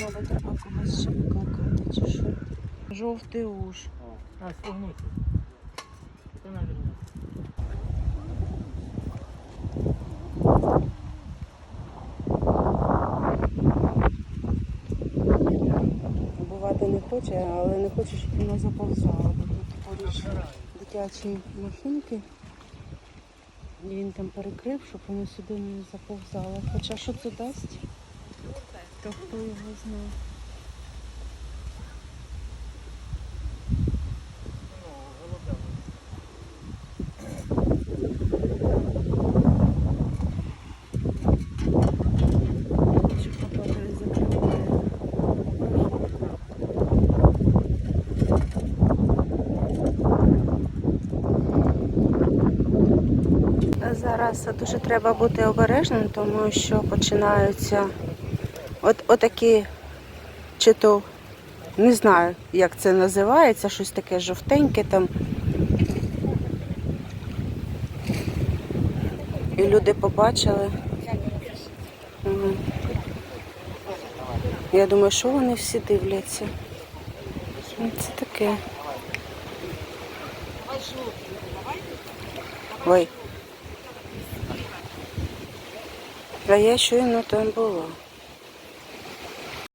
Мабуть, треба когось ще викликати, чи що? Жовтий уж. А, спугнути. Це навірно. Бувати не хоче, але не хоче, щоб вона заповзала. Тут поруч дитячі машинки. І він там перекрив, щоб вона сюди не заповзала. Хоча що це дасть? То хто його закриває? Зараз дуже треба бути обережним, тому що починаються от, отакі, чи то не знаю, як це називається, щось таке жовтеньке там. І люди побачили. Мгм. Я думаю, що вони всі дивляться. Це таке. Ой. А я щойно там була.